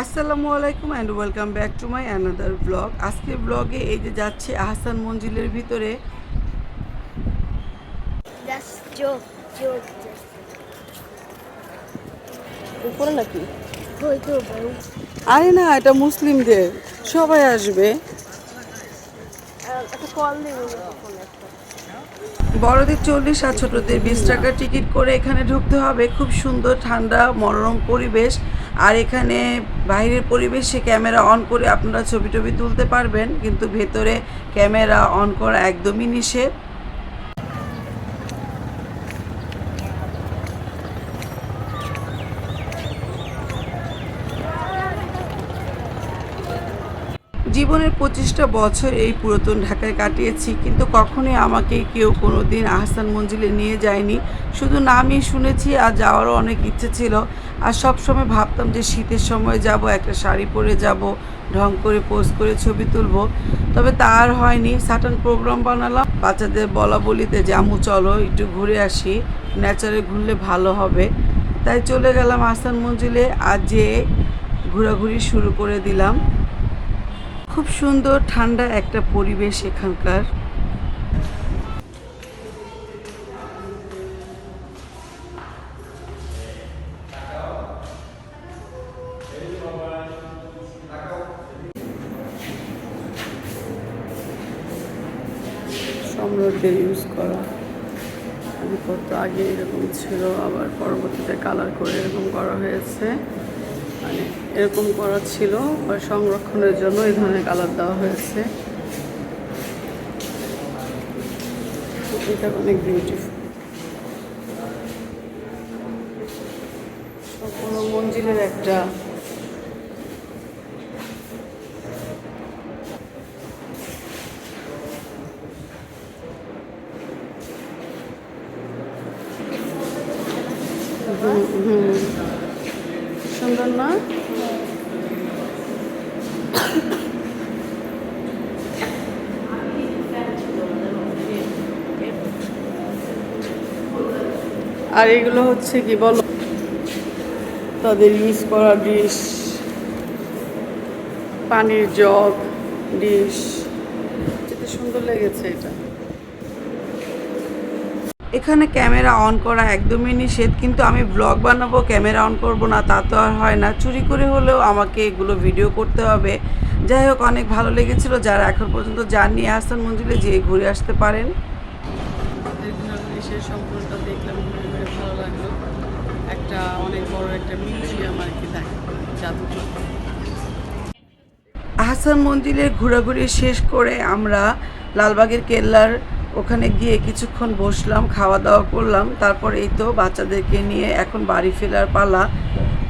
আসসালামু আলাইকুম and welcome back to my another blog আজকের ব্লগে এই যে যাচ্ছে আহসান মঞ্জিলের ভিতরে। উপরে নাকি. আরে না এটা মুসলিমদের। সবাই আসবে। একটা কল দেবো। বড়দের চল্লিশ আর ছোটদের বিশ টাকা টিকিট করে এখানে ঢুকতে হবে। খুব সুন্দর, ঠান্ডা, মনোরম পরিবেশ। আর এখানে বাইরের পরিবেশে ক্যামেরা অন করে আপনারা ছবি টবি তুলতে পারবেন, কিন্তু ভেতরে ক্যামেরা অন করা একদমই নিষেধ। জীবনের পঁচিশটা বছর এই পুরাতন ঢাকায় কাটিয়েছি, কিন্তু কখনোই আমাকে কেউ কোনো দিন আহসান মঞ্জিলে নিয়ে যায়নি। শুধু নামই শুনেছি আর যাওয়ারও অনেক ইচ্ছে ছিল। আর সব সময় ভাবতাম যে শীতের সময় যাব, একটা শাড়ি পরে যাব, ঢং করে পোজ করে ছবি তুলব। তবে তা আর হয়নি। সাটান প্রোগ্রাম বানালাম, বাচ্চাদের বলা বলিতে আম্মু, চলো, একটু ঘুরে আসি ন্যাচারে ঘুরলে ভালো হবে। তাই চলে গেলাম আহসান মঞ্জিলে, আর যে ঘোরাঘুরি শুরু করে দিলাম। খুব সুন্দর, ঠান্ডা একটা পরিবেশ এখানকার। ইউজ করা। কত আগে এরকম ছিল, আবার পরবর্তীতে কালার করে এরকম করা হয়েছে। এরকম করা ছিল সংরক্ষণের জন্য এই ধরনের কালার দেওয়া হয়েছে। এটা অনেক বিউটিফুল সম্পূর্ণ মঞ্জিলের একটা হুম হুম। সুন্দর না আর এগুলো হচ্ছে কি বলো? তাদের ইউজ করা ডিশ পানির জগ ডিশ সুন্দর লেগেছে এটা। এখানে ক্যামেরা অন করা একদমই নিষেধ কিন্তু আমি ব্লগ বানাবো ক্যামেরা অন করব না তা তো আর হয় না। চুরি করে হলেও আমাকে এগুলো ভিডিও করতে হবে। যাই হোক অনেক ভালো লেগেছিল। যারা এখন পর্যন্ত যাননি আহসান মঞ্জিলে যেয়ে ঘুরে আসতে পারেন। সম্পূর্ণটা দেখলাম ঘুরে ঘুরে ভালো লাগল। একটা অনেক বড় একটা মিউজিয়াম আর কি থাকে জাদুঘর আহসান মঞ্জিলের ঘোরাঘুরি শেষ করে আমরা লালবাগের কেল্লার ওখানে গিয়ে কিছুক্ষণ বসলাম খাওয়া দাওয়া করলাম, তারপর এই তো বাচ্চাদেরকে নিয়ে এখন বাড়ি ফেরার পালা।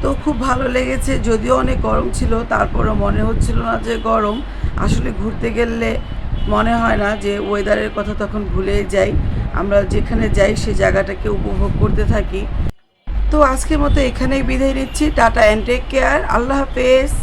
তো খুব ভালো লেগেছে, যদিও অনেক গরম ছিল, তারপরও মনে হচ্ছিল না যে গরম। আসলে ঘুরতে গেলে মনে হয় না যে ওয়েদারের কথা তখন ভুলেই যাই। আমরা যেখানে যাই সেই জায়গাটাকে উপভোগ করতে থাকি। তো আজকের মতো এখানেই বিদায় নিচ্ছি। Tata and take care. আল্লাহ হাফেজ।